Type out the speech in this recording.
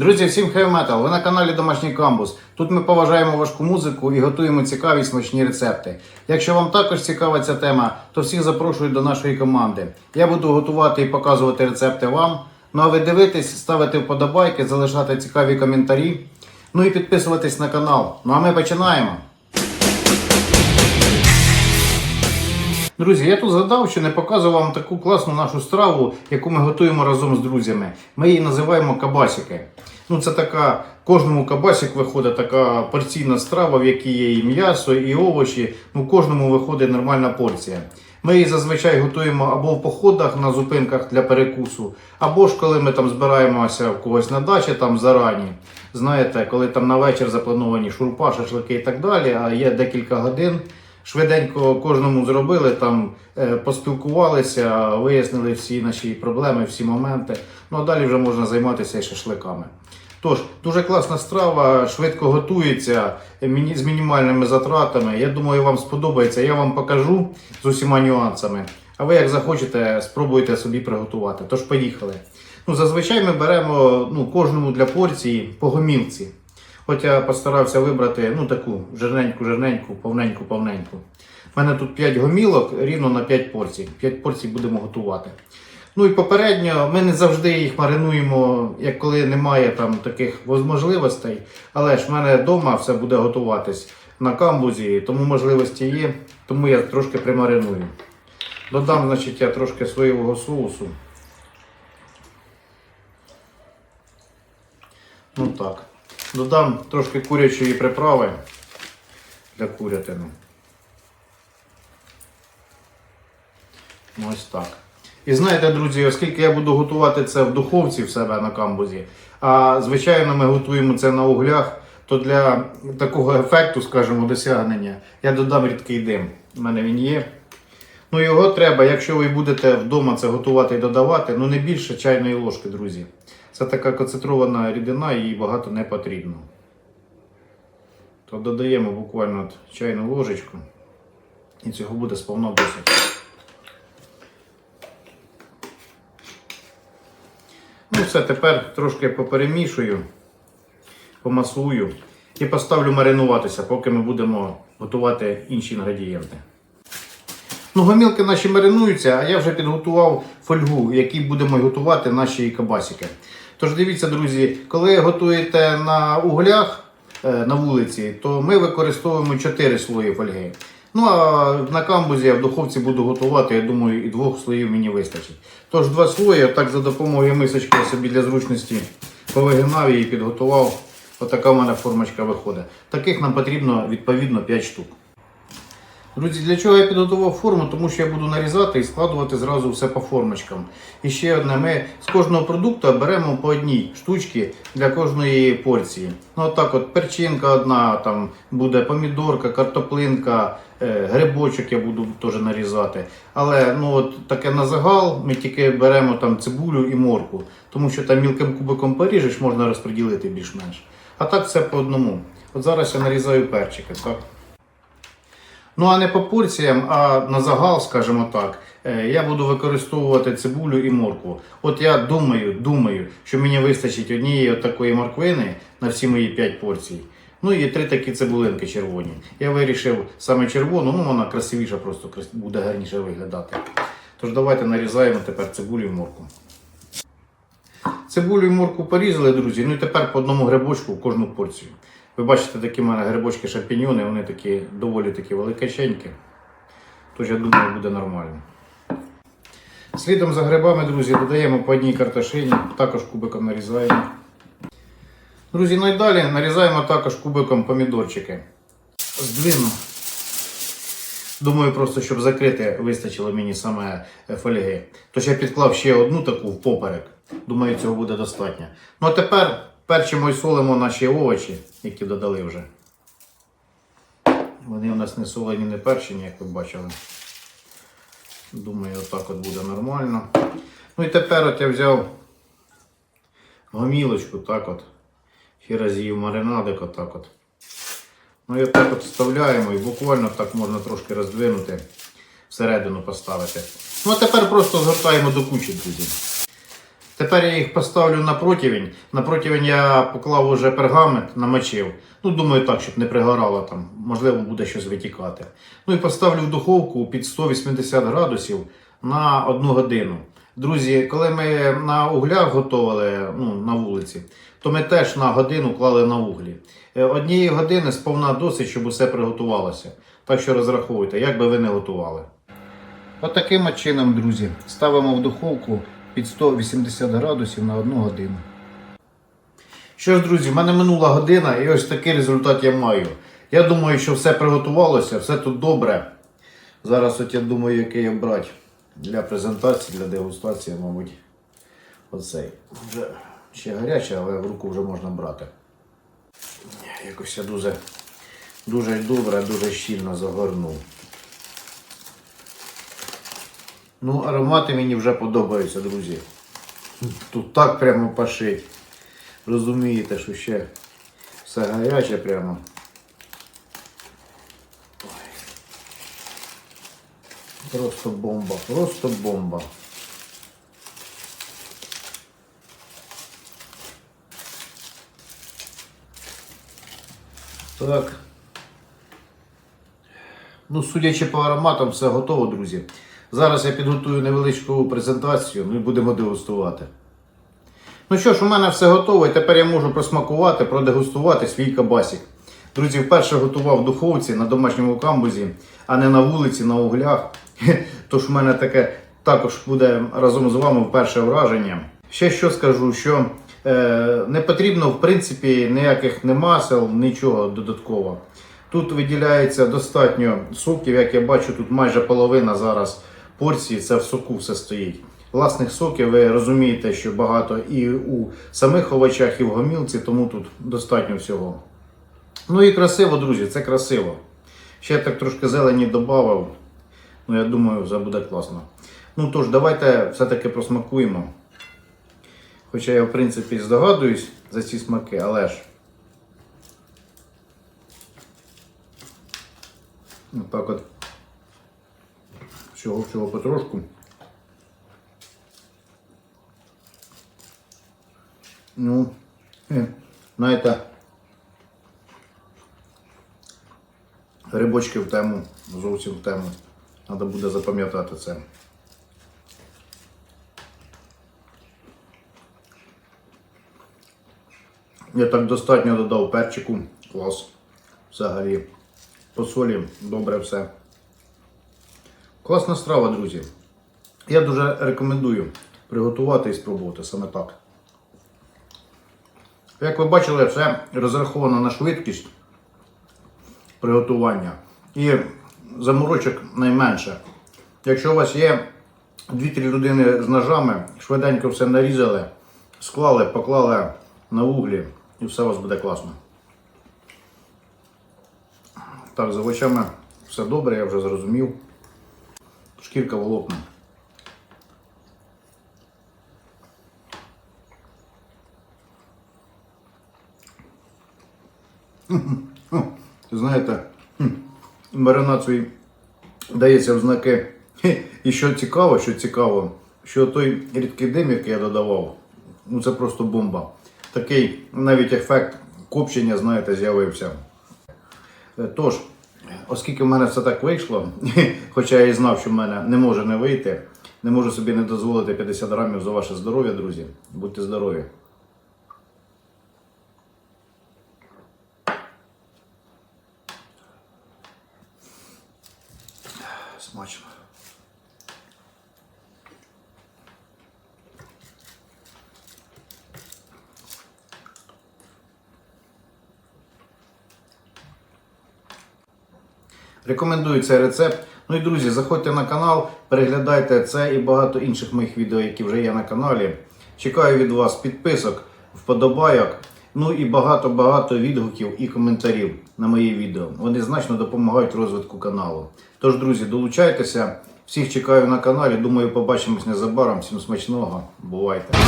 Друзі, всім хевметал! Ви на каналі Домашній Камбус. Тут ми поважаємо важку музику і готуємо цікаві смачні рецепти. Якщо вам також цікава ця тема, то всіх запрошую до нашої команди. Я буду готувати і показувати рецепти вам. Ну а ви дивитесь, ставити вподобайки, залишати цікаві коментарі. Ну і підписуватись на канал. Ну а ми починаємо. Друзі, я тут згадав, що не показував вам таку класну нашу страву, яку ми готуємо разом з друзями. Ми її називаємо кабасики. Ну, це така, кожному кабасик виходить така порційна страва, в якій є і м'ясо, і овочі. Ну, кожному виходить нормальна порція. Ми її зазвичай готуємо або в походах на зупинках для перекусу, або ж коли ми там збираємося в когось на дачі там зарані. Знаєте, коли там на вечір заплановані шурпа, шашлики і так далі, а є декілька годин. Швиденько кожному зробили, там е, поспілкувалися, вияснили всі наші проблеми, всі моменти. Ну а далі вже можна займатися і шашликами. Тож, дуже класна страва, швидко готується з мінімальними затратами. Я думаю, вам сподобається. Я вам покажу з усіма нюансами. А ви, як захочете, спробуйте собі приготувати. Тож поїхали. Ну, зазвичай ми беремо ну, кожному для порції по гомілці. Хоч я постарався вибрати ну, таку жирненьку, жирненьку, повненьку, повненьку. У мене тут 5 гомілок рівно на 5 порцій. 5 порцій будемо готувати. Ну і попередньо ми не завжди їх маринуємо, як коли немає там таких можливостей. Але ж в мене вдома все буде готуватись на камбузі, тому можливості є, тому я трошки примариную. Додам, значить, я трошки соєвого соусу. Ну так. Додам трошки курячої приправи для курятини. Ось так. І знаєте, друзі, оскільки я буду готувати це в духовці в себе на камбузі, а звичайно ми готуємо це на углях, то для такого ефекту, скажімо, досягнення, я додам рідкий дим. У мене він є. Ну його треба, якщо ви будете вдома це готувати і додавати, ну не більше чайної ложки, друзі. Це така концентрована рідина, її багато не потрібно. То додаємо буквально чайну ложечку. І цього буде сповна досить. Ну все, тепер трошки поперемішую, помасую і поставлю маринуватися, поки ми будемо готувати інші інгредієнти. Ну, гомілки наші маринуються, а я вже підготував фольгу, в якій будемо готувати наші кабасики. Тож дивіться, друзі, коли готуєте на углях е, на вулиці, то ми використовуємо 4 слої фольги. Ну а на камбузі я в духовці буду готувати, я думаю, і двох слоїв мені вистачить. Тож два слої, так за допомогою мисочки я собі для зручності повигинав і підготував. Отака в мене формочка виходить. Таких нам потрібно відповідно 5 штук. Друзі, для чого я підготував форму? Тому що я буду нарізати і складувати зразу все по формочкам. І ще одне, ми з кожного продукту беремо по одній штучці для кожної порції. Ну отак от перчинка одна, там буде помідорка, картоплинка, е, грибочок я буду теж нарізати. Але ну от таке на загал ми тільки беремо там цибулю і морку, тому що там мілким кубиком поріжеш, можна розподілити більш-менш. А так все по одному. От зараз я нарізаю перчики. так? Ну, а не по порціям, а на загал, скажімо так, е, я буду використовувати цибулю і моркву. От я думаю, думаю, що мені вистачить однієї такої морквини на всі мої 5 порцій. Ну і три такі цибулинки червоні. Я вирішив саме червону, ну вона красивіша, просто буде гарніше виглядати. Тож давайте нарізаємо тепер цибулю і морку. Цибулю і морку порізали, друзі. Ну і тепер по одному грибочку кожну порцію. Ви бачите, такі в мене грибочки шампіньйони, вони такі доволі такі великаченькі. Тож я думаю, буде нормально. Слідом за грибами, друзі, додаємо по одній картошині, також кубиком нарізаємо. Друзі, ну і далі нарізаємо також кубиком помідорчики. Здвину. Думаю, просто щоб закрити, вистачило мені саме е, фольги. Тож я підклав ще одну таку в поперек. Думаю, цього буде достатньо. Ну а тепер перчимо і солимо наші овочі, які додали вже. Вони у нас не солені, не перчені, як ви бачили. Думаю, отак от буде нормально. Ну і тепер от я взяв гомілочку, так от. Раз маринадик, отак от. Ну і отак от вставляємо і буквально так можна трошки роздвинути, всередину поставити. Ну а тепер просто згортаємо до кучі, друзі. Тепер я їх поставлю на противень. На противень я поклав уже пергамент, намочив. Ну, думаю, так, щоб не пригорало там. Можливо, буде щось витікати. Ну і поставлю в духовку під 180 градусів на одну годину. Друзі, коли ми на углях готували ну, на вулиці, то ми теж на годину клали на углі. Е, Однієї години сповна досить, щоб усе приготувалося. Так що розраховуйте, як би ви не готували. Отаким от чином, друзі, ставимо в духовку під 180 градусів на одну годину. Що ж, друзі, в мене минула година і ось такий результат я маю. Я думаю, що все приготувалося, все тут добре. Зараз от я думаю, який обрати для презентації, для дегустації, мабуть, оцей. Вже ще гарячий, але в руку вже можна брати. Якось я дуже, дуже добре, дуже щільно загорнув. Ну, аромати мені вже подобаються, друзі. Тут так прямо пашить. Розумієте, що ще все гаряче прямо. Просто бомба, просто бомба. Так. Ну, судячи по ароматам, все готово, друзі. Зараз я підготую невеличку презентацію, ну і будемо дегустувати. Ну що ж, у мене все готово, і тепер я можу просмакувати, продегустувати свій кабасик. Друзі, вперше готував в духовці на домашньому камбузі, а не на вулиці, на углях. Тож у мене таке також буде разом з вами вперше враження. Ще що скажу, що е, не потрібно в принципі ніяких не масел, нічого додатково. Тут виділяється достатньо соків, як я бачу, тут майже половина зараз порції, це в соку все стоїть. Власних соків ви розумієте, що багато і у самих овочах, і в гомілці, тому тут достатньо всього. Ну і красиво, друзі, це красиво. Ще так трошки зелені додав. Ну, я думаю, все буде класно. Ну тож, давайте все-таки просмакуємо. Хоча я, в принципі, здогадуюсь за ці смаки, але ж. Отак от. Всього всього потрошку. Ну, е, знаєте, грибочки в тему, зовсім в тему. Треба буде запам'ятати це. Я так достатньо додав перчику. Клас. Взагалі. По солі добре все. Класна страва, друзі. Я дуже рекомендую приготувати і спробувати саме так. Як ви бачили, все розраховано на швидкість приготування і заморочок найменше. Якщо у вас є 2-3 людини з ножами, швиденько все нарізали, склали, поклали на углі і все у вас буде класно. Так, з овочами все добре, я вже зрозумів. Шкірка волокна. Знаєте, маринад свій дається в знаки. І що цікаво, що цікаво, що той рідкий дим, який я додавав, ну це просто бомба. Такий навіть ефект копчення, знаєте, з'явився. Е, Тож, оскільки в мене все так вийшло, хоча я і знав, що в мене не може не вийти, не можу собі не дозволити 50 грамів за ваше здоров'я, друзі. Будьте здорові. Рекомендую цей рецепт. Ну і друзі, заходьте на канал, переглядайте це і багато інших моїх відео, які вже є на каналі. Чекаю від вас підписок, вподобайок, ну і багато-багато відгуків і коментарів на мої відео. Вони значно допомагають розвитку каналу. Тож, друзі, долучайтеся. Всіх чекаю на каналі. Думаю, побачимось незабаром. Всім смачного. Бувайте!